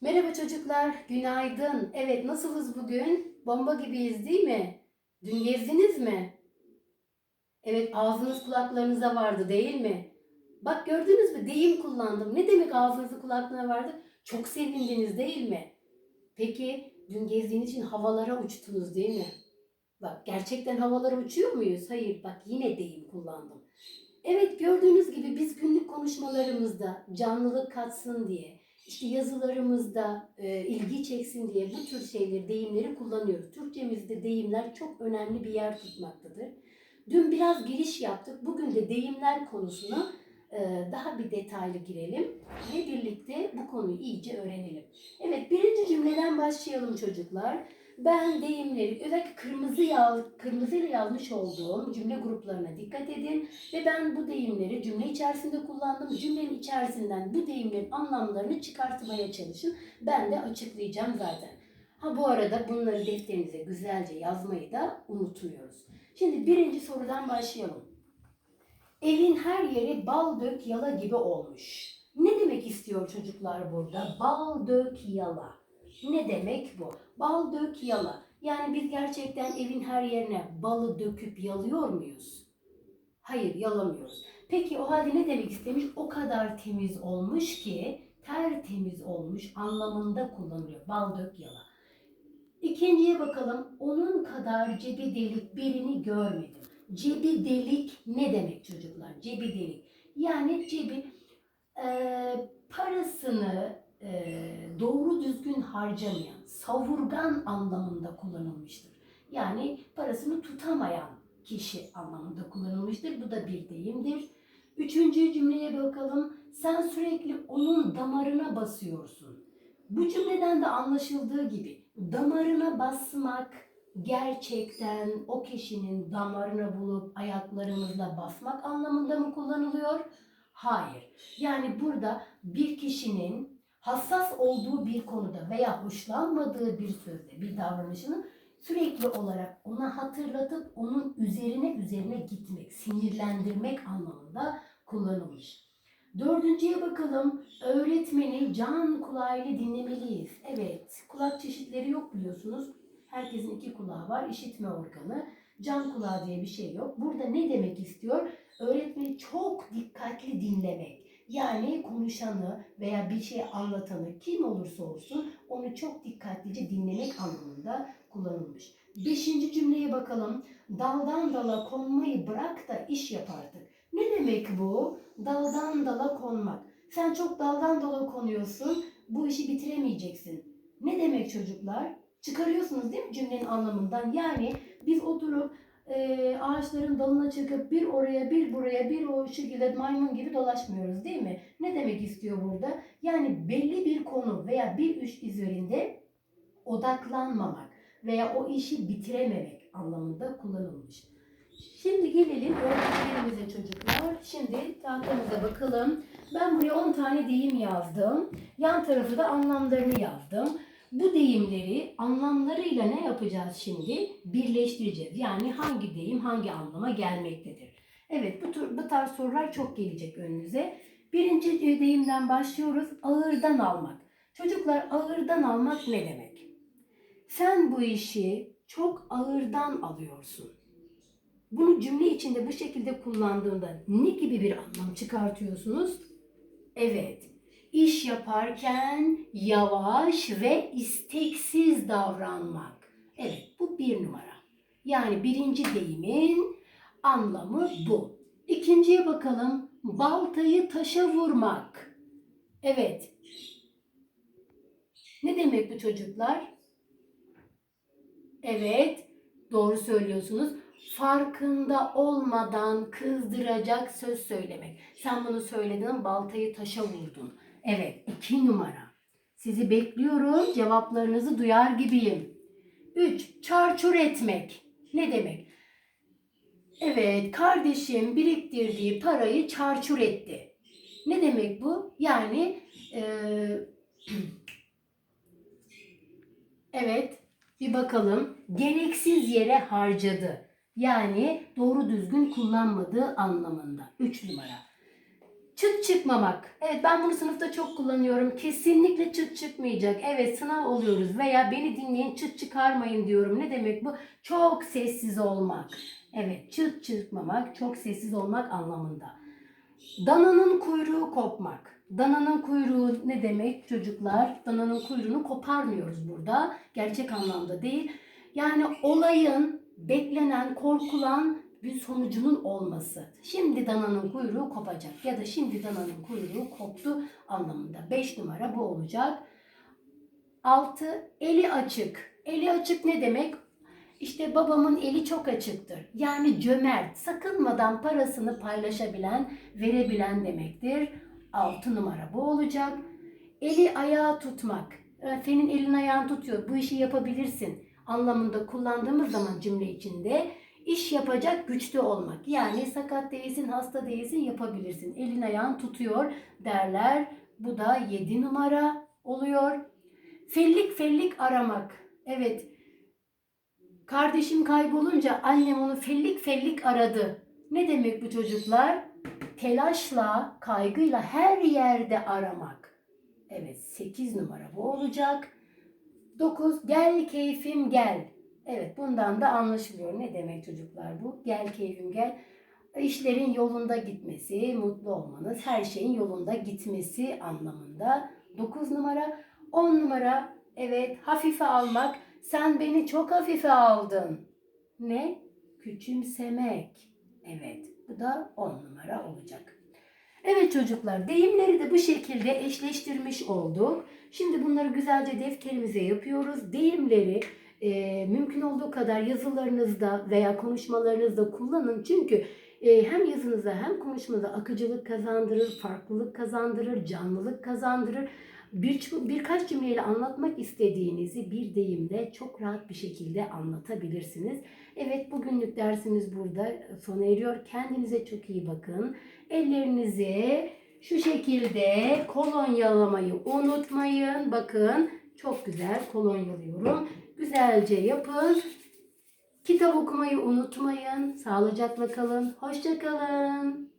Merhaba çocuklar, günaydın. Evet, nasılız bugün? Bomba gibiyiz değil mi? Dün gezdiniz mi? Evet, ağzınız kulaklarınıza vardı değil mi? Bak gördünüz mü? Deyim kullandım. Ne demek ağzınızı kulaklarına vardı? Çok sevindiniz değil mi? Peki, dün gezdiğiniz için havalara uçtunuz değil mi? Bak, gerçekten havalara uçuyor muyuz? Hayır, bak yine deyim kullandım. Evet, gördüğünüz gibi biz günlük konuşmalarımızda canlılık katsın diye, işte yazılarımızda e, ilgi çeksin diye bu tür şeyleri, deyimleri kullanıyoruz. Türkçemizde deyimler çok önemli bir yer tutmaktadır. Dün biraz giriş yaptık. Bugün de deyimler konusuna e, daha bir detaylı girelim ve birlikte bu konuyu iyice öğrenelim. Evet, birinci cümleden başlayalım çocuklar. Ben deyimleri özellikle kırmızı yaz, kırmızıyla yazmış olduğum cümle gruplarına dikkat edin. Ve ben bu deyimleri cümle içerisinde kullandım. Cümlenin içerisinden bu deyimlerin anlamlarını çıkartmaya çalışın. Ben de açıklayacağım zaten. Ha bu arada bunları defterinize güzelce yazmayı da unutmuyoruz. Şimdi birinci sorudan başlayalım. Evin her yeri bal dök yala gibi olmuş. Ne demek istiyor çocuklar burada? Bal dök yala. Ne demek bu? Bal dök yala. Yani biz gerçekten evin her yerine balı döküp yalıyor muyuz? Hayır, yalamıyoruz. Peki o halde ne demek istemiş? O kadar temiz olmuş ki tertemiz olmuş anlamında kullanılıyor. Bal dök yala. İkinciye bakalım. Onun kadar cebi delik birini görmedim. Cebi delik ne demek çocuklar? Cebi delik. Yani cebi e, parasını e, doğru düzgün harcamayan, savurgan anlamında kullanılmıştır. Yani parasını tutamayan kişi anlamında kullanılmıştır. Bu da bir deyimdir. Üçüncü cümleye bakalım. Sen sürekli onun damarına basıyorsun. Bu cümleden de anlaşıldığı gibi damarına basmak gerçekten o kişinin damarına bulup ayaklarımızla basmak anlamında mı kullanılıyor? Hayır. Yani burada bir kişinin hassas olduğu bir konuda veya hoşlanmadığı bir sözde, bir davranışını sürekli olarak ona hatırlatıp onun üzerine üzerine gitmek, sinirlendirmek anlamında kullanılmış. Dördüncüye bakalım. Öğretmeni can kulağıyla dinlemeliyiz. Evet, kulak çeşitleri yok biliyorsunuz. Herkesin iki kulağı var, işitme organı. Can kulağı diye bir şey yok. Burada ne demek istiyor? Öğretmeni çok dikkatli dinlemek. Yani konuşanı veya bir şey anlatanı kim olursa olsun onu çok dikkatlice dinlemek anlamında kullanılmış. Beşinci cümleye bakalım. Daldan dala konmayı bırak da iş yap artık. Ne demek bu? Daldan dala konmak. Sen çok daldan dala konuyorsun. Bu işi bitiremeyeceksin. Ne demek çocuklar? Çıkarıyorsunuz değil mi cümlenin anlamından? Yani biz oturup e, ağaçların dalına çıkıp bir oraya bir buraya bir o şekilde maymun gibi dolaşmıyoruz değil mi? Ne demek istiyor burada? Yani belli bir konu veya bir iş üzerinde odaklanmamak veya o işi bitirememek anlamında kullanılmış. Şimdi gelelim öğretmenlerimize çocuklar. Şimdi tahtamıza bakalım. Ben buraya 10 tane deyim yazdım. Yan tarafı da anlamlarını yazdım. Bu deyimleri anlamlarıyla ne yapacağız şimdi? Birleştireceğiz. Yani hangi deyim hangi anlama gelmektedir? Evet bu, tür, bu tarz sorular çok gelecek önünüze. Birinci deyimden başlıyoruz. Ağırdan almak. Çocuklar ağırdan almak ne demek? Sen bu işi çok ağırdan alıyorsun. Bunu cümle içinde bu şekilde kullandığında ne gibi bir anlam çıkartıyorsunuz? Evet, iş yaparken yavaş ve isteksiz davranmak. Evet, bu bir numara. Yani birinci deyimin anlamı bu. İkinciye bakalım. Baltayı taşa vurmak. Evet. Ne demek bu çocuklar? Evet, doğru söylüyorsunuz farkında olmadan kızdıracak söz söylemek. Sen bunu söyledin, baltayı taşa vurdun. Evet, iki numara. Sizi bekliyorum, cevaplarınızı duyar gibiyim. Üç, çarçur etmek. Ne demek? Evet, kardeşim biriktirdiği parayı çarçur etti. Ne demek bu? Yani, e, evet, bir bakalım. Gereksiz yere harcadı. Yani doğru düzgün kullanmadığı anlamında. 3 numara. Çıt çıkmamak. Evet ben bunu sınıfta çok kullanıyorum. Kesinlikle çıt çıkmayacak. Evet sınav oluyoruz veya beni dinleyin çıt çıkarmayın diyorum. Ne demek bu? Çok sessiz olmak. Evet çıt çıkmamak, çok sessiz olmak anlamında. Dananın kuyruğu kopmak. Dananın kuyruğu ne demek çocuklar? Dananın kuyruğunu koparmıyoruz burada. Gerçek anlamda değil. Yani olayın beklenen, korkulan bir sonucunun olması. Şimdi dananın kuyruğu kopacak ya da şimdi dananın kuyruğu koptu anlamında. 5 numara bu olacak. 6. Eli açık. Eli açık ne demek? İşte babamın eli çok açıktır. Yani cömert, sakınmadan parasını paylaşabilen, verebilen demektir. 6 numara bu olacak. Eli ayağı tutmak. Ee, Senin elin ayağın tutuyor. Bu işi yapabilirsin anlamında kullandığımız zaman cümle içinde iş yapacak güçlü olmak. Yani sakat değilsin, hasta değilsin yapabilirsin. Elin ayağın tutuyor derler. Bu da 7 numara oluyor. Fellik fellik aramak. Evet. Kardeşim kaybolunca annem onu fellik fellik aradı. Ne demek bu çocuklar? Telaşla, kaygıyla her yerde aramak. Evet 8 numara bu olacak. 9. Gel keyfim gel. Evet bundan da anlaşılıyor. Ne demek çocuklar bu? Gel keyfim gel. İşlerin yolunda gitmesi, mutlu olmanız, her şeyin yolunda gitmesi anlamında. 9 numara. 10 numara. Evet hafife almak. Sen beni çok hafife aldın. Ne? Küçümsemek. Evet bu da 10 numara olacak. Evet çocuklar deyimleri de bu şekilde eşleştirmiş olduk. Şimdi bunları güzelce defterimize yapıyoruz. Deyimleri e, mümkün olduğu kadar yazılarınızda veya konuşmalarınızda kullanın. Çünkü e, hem yazınıza hem konuşmanıza akıcılık kazandırır, farklılık kazandırır, canlılık kazandırır. Bir, birkaç cümleyle anlatmak istediğinizi bir deyimle çok rahat bir şekilde anlatabilirsiniz. Evet bugünlük dersimiz burada sona eriyor. Kendinize çok iyi bakın. Ellerinizi şu şekilde kolonyalamayı unutmayın. Bakın çok güzel kolonyalıyorum. Güzelce yapın. Kitap okumayı unutmayın. Sağlıcakla kalın. Hoşça kalın.